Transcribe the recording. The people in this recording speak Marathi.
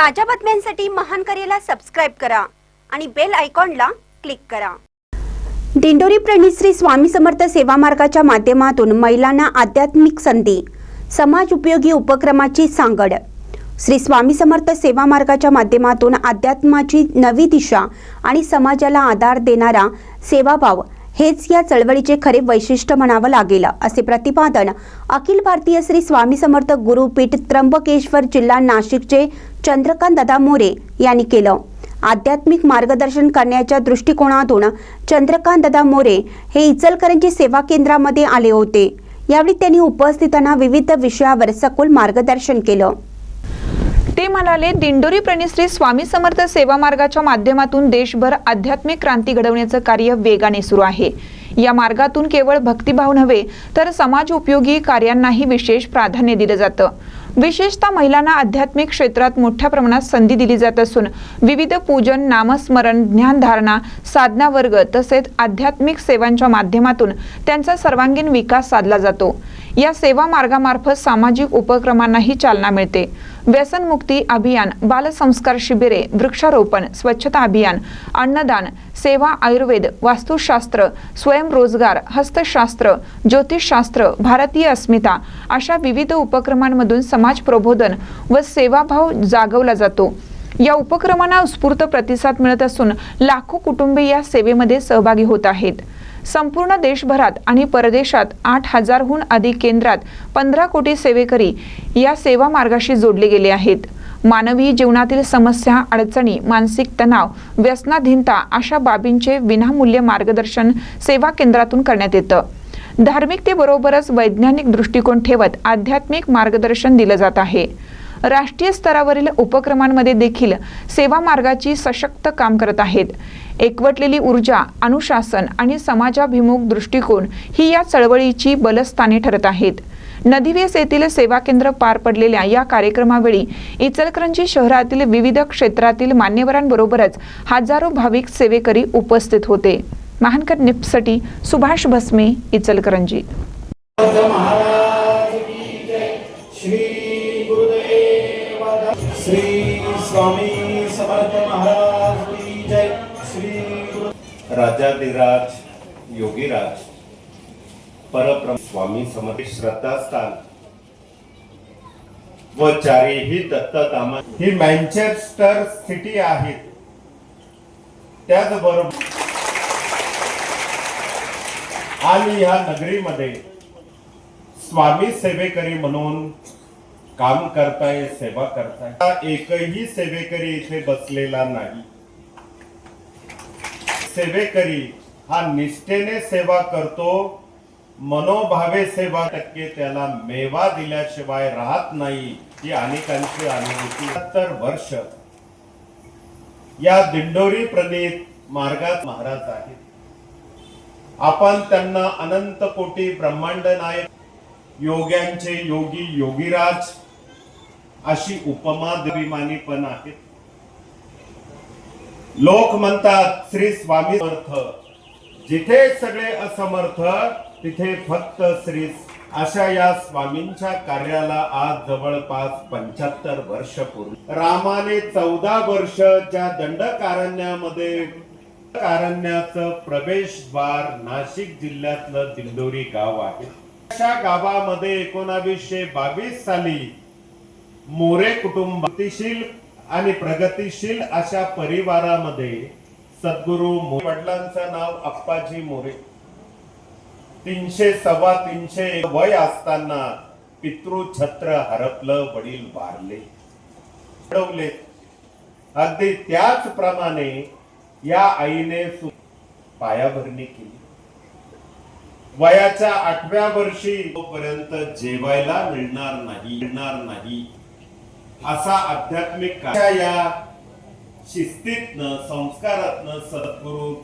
ताज्या बातम्यांसाठी महान करेला सबस्क्राईब करा आणि बेल आयकॉनला क्लिक करा. दिंडोरी प्रणित श्री स्वामी समर्थ सेवा मार्गाच्या माध्यमातून महिलांना आध्यात्मिक संधी समाज उपयोगी उपक्रमाची सांगड. श्री स्वामी समर्थ सेवा मार्गाच्या माध्यमातून अध्यात्माची नवी दिशा आणि समाजाला आधार देणारा सेवाभाव हेच या चळवळीचे खरे वैशिष्ट्य म्हणावं लागेल असे प्रतिपादन अखिल भारतीय श्री स्वामी समर्थ गुरुपीठ त्र्यंबकेश्वर जिल्हा नाशिकचे चंद्रकांत दादा मोरे यांनी केलं. आध्यात्मिक मार्गदर्शन करण्याच्या दृष्टिकोनातून चंद्रकांत दादा मोरे हे इचलकरंजी सेवा केंद्रामध्ये आले होते. यावेळी त्यांनी उपस्थितांना विविध विषयावर सखोल मार्गदर्शन केलं. ते म्हणाले दिंडोरी प्रणिश्री स्वामी समर्थ सेवा मार्गाच्या माध्यमातून देशभर आध्यात्मिक क्रांती घडवण्याचं कार्य वेगाने सुरू आहे. या मार्गातून केवळ भक्तिभाव नव्हे तर समाज उपयोगी कार्यांनाही विशेष प्राधान्य दिलं जातं. विशेषतः महिलांना आध्यात्मिक क्षेत्रात मोठ्या प्रमाणात संधी दिली जात असून विविध पूजन नामस्मरण ज्ञानधारणा साधना वर्ग तसेच आध्यात्मिक सेवांच्या माध्यमातून त्यांचा सर्वांगीण विकास साधला जातो. या सेवा मार्गामार्फत सामाजिक उपक्रमांनाही चालना मिळते. व्यसनमुक्ती अभियान बालसंस्कार शिबिरे वृक्षारोपण स्वच्छता अभियान अन्नदान सेवा आयुर्वेद वास्तुशास्त्र स्वयंरोजगार हस्तशास्त्र ज्योतिषशास्त्र भारतीय अस्मिता अशा विविध उपक्रमांमधून समाज प्रबोधन व सेवाभाव जागवला जातो. या उपक्रमांना उत्स्फूर्त प्रतिसाद मिळत असून लाखो कुटुंबे या सेवेमध्ये सहभागी होत आहेत. संपूर्ण देशभरात आणि परदेशात आठ हजारहून अधिक केंद्रात पंधरा कोटी सेवेकरी या सेवा मार्गाशी जोडले गेले आहेत. मानवी जीवनातील समस्या अडचणी मानसिक तणाव व्यसनाधीनता अशा बाबींचे विनामूल्य मार्गदर्शन सेवा केंद्रातून करण्यात येतं. धार्मिकतेबरोबरच वैज्ञानिक दृष्टिकोन ठेवत आध्यात्मिक मार्गदर्शन दिलं जात आहे. राष्ट्रीय स्तरावरील उपक्रमांमध्ये देखील सेवा मार्गाची सशक्त काम करत आहेत. एकवटलेली ऊर्जा अनुशासन आणि समाजाभिमुख दृष्टिकोन ही या चळवळीची बलस्थाने ठरत आहेत. नदीवेस येथील सेवा केंद्र पार पडलेल्या या कार्यक्रमावेळी इचलकरंजी शहरातील विविध क्षेत्रातील मान्यवरांबरोबरच हजारो भाविक सेवेकरी उपस्थित होते. महानकर निप्सटी सुभाष भस्मे इचलकरंजी. श्री स्वामी समर्थ महाराज की जय. श्री राजाधिराज योगीराज परब्रह्म स्वामी समर्थ श्रद्धास्थान. व चारीही दत्तधाम ही मँचेस्टर सिटी आहे. त्याचबरोबर आणि ह्या नगरीमध्ये स्वामी सेवेकरी म्हणून काम करताय सेवा करताय. एकही सेवेकरी इथे बसलेला नाही. सेवेकरी हा निष्ठेने सेवा करतो मनोभावे सेवा टक्के त्याला मेवा दिल्याशिवाय राहत नाही ही अनेकांची अनुभूती. सत्तर वर्ष या दिंडोरी प्रणित मार्गात महाराज आहेत. आपण त्यांना अनंत कोटी ब्रह्मांड नायक योग्यांचे योगी योगीराज अशी उपमा अभिमानी पण आहे. लोक म्हणतात श्री स्वामी समर्थ. जिथे सगळे असमर्थ तिथे फक्त श्री अशा या स्वामींच्या कार्याला आज जवळपास पंच्याहत्तर वर्ष पूर्ण. रामाने चौदा वर्ष ज्या दंडकारण्यामध्ये कारण्याचं प्रवेशद्वार नाशिक जिल्ह्यातलं दिंडोरी गाव आहे. अशा गावामध्ये एकोणावीसशे बावीस साली मोरे कुटुंब गतिशील आणि प्रगतीशील अशा परिवारामध्ये सद्गुरू वडिलांचं नाव अप्पाजी मोरे. तीनशे सव्वा तीनशे वय असताना पितृछत्र हरपलं वडील वारले घडवले. अगदी त्याचप्रमाणे या आईने पायाभरणी केली. वयाच्या आठव्या वर्षी पर्यंत जेवायला मिळणार नाही मिळणार नाही असा आध्यात्मिक या शिस्तीतनं संस्कारातनं सद्गुरू